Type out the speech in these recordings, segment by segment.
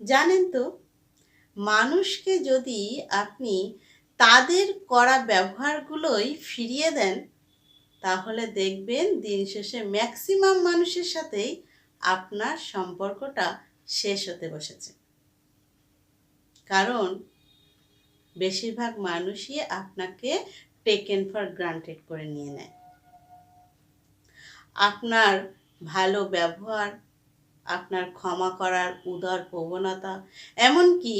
জানেন তো, মানুষকে যদি আপনি তাদের করা ব্যবহারগুলোই ফিরিয়ে দেন, তাহলে দেখবেন দিন শেষে ম্যাক্সিমাম মানুষের সাথেই আপনার সম্পর্কটা শেষ হতে বসেছে। কারণ বেশিরভাগ মানুষই আপনাকে টেকেন ফর গ্রান্টেড করে নিয়ে নেয়। আপনার ভালো ব্যবহার আপনার ক্ষমা করার উদার প্রবণতা, এমনকি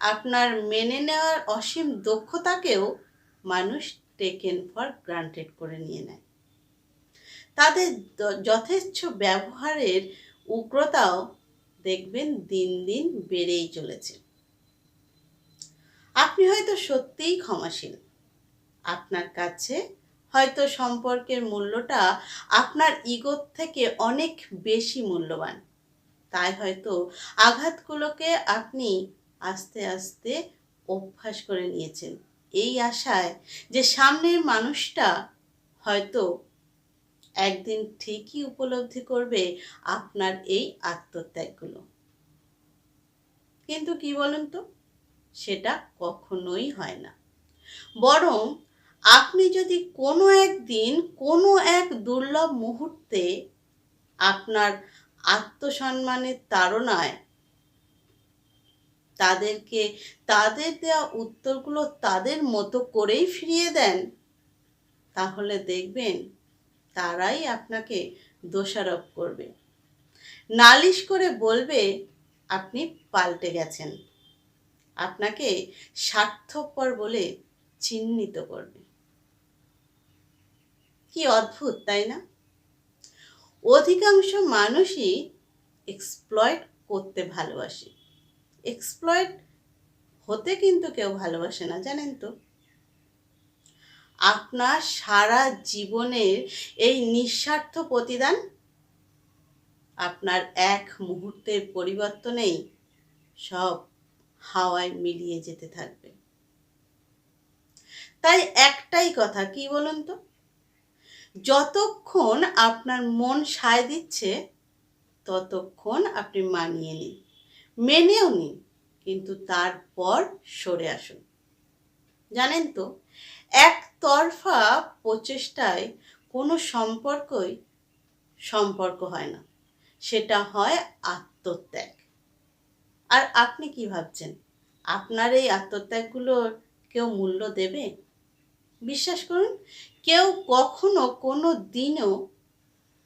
আপনার মেনে নেওয়ার অসীম দক্ষতাকেও মানুষ টেকেন ফর গ্রান্টেড করে নিয়ে নেয়। তাদের যথেচ্ছ ব্যবহারের উগ্রতাও দেখবেন দিন দিন বেড়েই চলেছে। আপনি হয়তো সত্যিই ক্ষমাশীল। আপনার কাছে হয়তো সম্পর্কের মূল্যটা আপনার ইগোর থেকে অনেক বেশি মূল্যবান। তাই হয়তো আঘাতগুলোকে আপনি আস্তে আস্তে অভ্যাস করে নিয়েছেন। এই আশায় যে সামনের মানুষটা হয়তো একদিন ঠিকই উপলব্ধি করবে আপনার এই আত্মত্যাগগুলো। কিন্তু কি বলুন তো? সেটা কখনোই হয় না। বরং আপনি যদি কোনো একদিন কোনো এক দুর্লভ মুহূর্তে আপনার আত্মসম্মানের তাড়নায় তাদেরকে, তাদের দেওয়া উত্তরগুলো তাদের মতো করেই ফিরিয়ে দেন। তাহলে দেখবেন তারাই আপনাকে দোষারোপ করবে। নালিশ করে বলবে, আপনি পাল্টে গেছেন। আপনাকে স্বার্থপর বলে চিহ্নিত করবে। কি অদ্ভুত, তাই না? অধিকাংশ মানুষই এক্সপ্লয়েড করতে ভালোবাসে। এক্সপ্লয়েড হতে কিন্তু কেউ ভালোবাসে না, জানেন তো? আপনার সারা জীবনের এই নিঃস্বার্থ প্রতিদান আপনার এক মুহূর্তের পরিবর্তনেই সব হাওয়ায় মিলিয়ে যেতে থাকবে। তাই একটাই কথা, কি বলুন তো? যতক্ষণ আপনার মন সায় দিচ্ছে, ততক্ষণ আপনি মানিয়ে নিন। মেনেও নিন, কিন্তু তারপর সরে আসুন। জানেন তো, একতরফা প্রচেষ্টায় কোনো সম্পর্কই সম্পর্ক হয় না। সেটা হয় আত্মত্যাগ। আর আপনি কি ভাবছেন? আপনার এই আত্মত্যাগগুলোর কেউ মূল্য দেবে? বিশ্বাস করুন, কেউ কখনো কোনো দিনও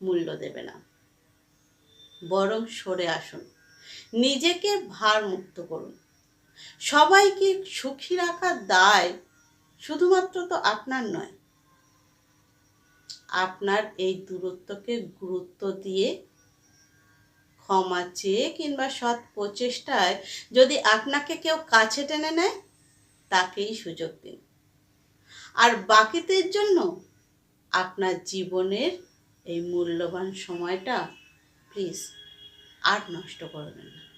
মূল্য দেবে না। বরং সরে আসুন, নিজেকে ভারমুক্ত করুন। সবাইকে সুখী রাখার দায় শুধুমাত্র তো আপনার নয়, আপনার এই দূরত্বকে গুরুত্ব দিয়ে ক্ষমা চেয়ে কিংবা সৎ প্রচেষ্টায় যদি আপনাকে কেউ কাছে টেনে নেয়, তাকেই সুযোগ দিন। আর বাকিদের জন্য আপনার জীবনের এই মূল্যবান সময়টা প্লিজ আর নষ্ট করবেন না।